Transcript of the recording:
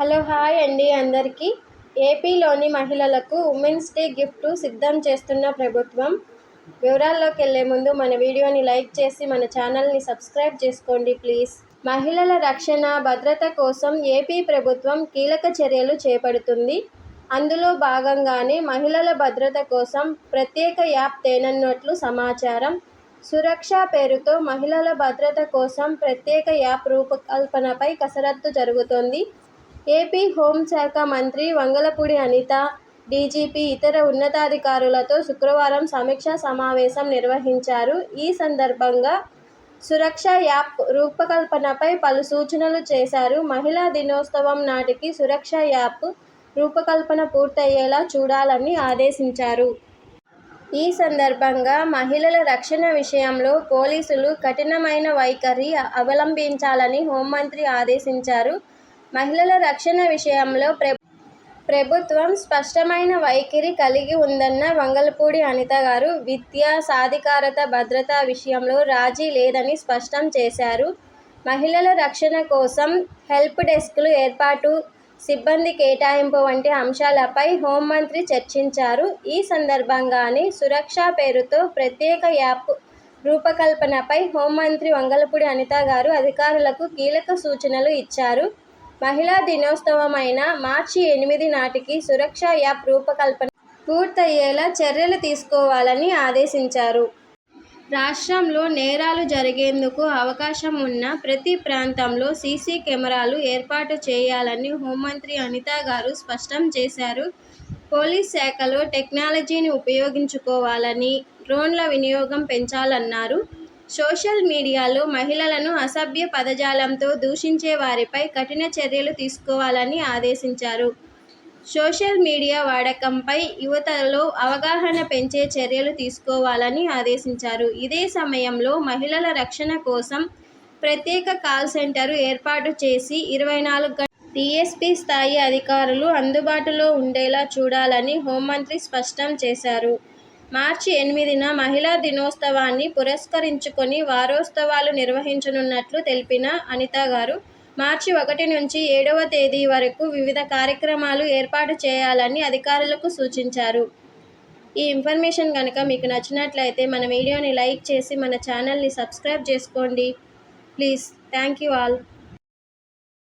Hello hi అండి అందరికీ. ఏపీలోని మహిళలకు ఉమెన్స్ డే గిఫ్ట్ సిద్ధం చేస్తున్న ప్రభుత్వం. వివరాల్లోకి వెళ్ళే ముందు మన వీడియోని లైక్ చేసి మన ఛానల్ని సబ్స్క్రైబ్ చేసుకోండి ప్లీజ్. మహిళల రక్షణ భద్రత కోసం ఏపీ ప్రభుత్వం కీలక చర్యలు చేపడుతుంది. అందులో భాగంగానే మహిళల భద్రత కోసం ప్రత్యేక యాప్ తేనన్నట్లు సమాచారం. సురక్ష పేరుతో మహిళల భద్రత కోసం ప్రత్యేక యాప్ రూపకల్పనపై కసరత్తు జరుగుతోంది. ఏపీ హోంశాఖ మంత్రి వంగలపూడి అనిత డీజీపీ ఇతర ఉన్నతాధికారులతో శుక్రవారం సమీక్షా సమావేశం నిర్వహించారు. ఈ సందర్భంగా సురక్ష యాప్ రూపకల్పనపై పలు సూచనలు చేశారు. మహిళా దినోత్సవం నాటికి సురక్ష యాప్ రూపకల్పన పూర్తయ్యేలా చూడాలని ఆదేశించారు. ఈ సందర్భంగా మహిళల రక్షణ విషయంలో పోలీసులు కఠినమైన వైఖరి అవలంబించాలని హోంమంత్రి ఆదేశించారు. మహిళల రక్షణ విషయంలో ప్ర ప్రభుత్వం స్పష్టమైన వైఖరి కలిగి ఉందన్న వంగలపూడి అనిత గారు విద్య సాధికారత భద్రత విషయంలో రాజీ లేదని స్పష్టం చేశారు. మహిళల రక్షణ కోసం హెల్ప్ డెస్క్లు ఏర్పాటు సిబ్బంది కేటాయింపు వంటి అంశాలపై హోంమంత్రి చర్చించారు. ఈ సందర్భంగానే సురక్ష పేరుతో ప్రత్యేక యాప్ రూపకల్పనపై హోంమంత్రి వంగలపూడి అనిత గారు అధికారులకు కీలక సూచనలు ఇచ్చారు. మహిళా దినోత్సవమైన మార్చి ఎనిమిది నాటికి సురక్ష యాప్ రూపకల్పన పూర్తయ్యేలా చర్యలు తీసుకోవాలని ఆదేశించారు. రాష్ట్రంలో నేరాలు జరిగేందుకు అవకాశం ఉన్న ప్రతి ప్రాంతంలో సీసీ కెమెరాలు ఏర్పాటు చేయాలని హోంమంత్రి అనిత గారు స్పష్టం చేశారు. పోలీస్ శాఖలో టెక్నాలజీని ఉపయోగించుకోవాలని డ్రోన్ల వినియోగం పెంచాలన్నారు. సోషల్ మీడియాలో మహిళలను అసభ్య పదజాలంతో దూషించే వారిపై కఠిన చర్యలు తీసుకోవాలని ఆదేశించారు. సోషల్ మీడియా వాడకంపై యువతలో అవగాహన పెంచే చర్యలు తీసుకోవాలని ఆదేశించారు. ఇదే సమయంలో మహిళల రక్షణ కోసం ప్రత్యేక కాల్ సెంటర్ ఏర్పాటు చేసి ఇరవై నాలుగు గంటలు స్థాయి అధికారులు అందుబాటులో ఉండేలా చూడాలని హోంమంత్రి స్పష్టం చేశారు. మార్చి ఎనిమిదిన మహిళా దినోత్సవాన్ని పురస్కరించుకొని వారోత్సవాలు నిర్వహించనున్నట్లు తెలిపిన అనిత గారు మార్చి ఒకటి నుంచి ఏడవ తేదీ వరకు వివిధ కార్యక్రమాలు ఏర్పాటు చేయాలని అధికారులకు సూచించారు. ఈ ఇన్ఫర్మేషన్ కనుక మీకు నచ్చినట్లయితే మన వీడియోని లైక్ చేసి మన ఛానల్ని సబ్స్క్రైబ్ చేసుకోండి. Please thank you all.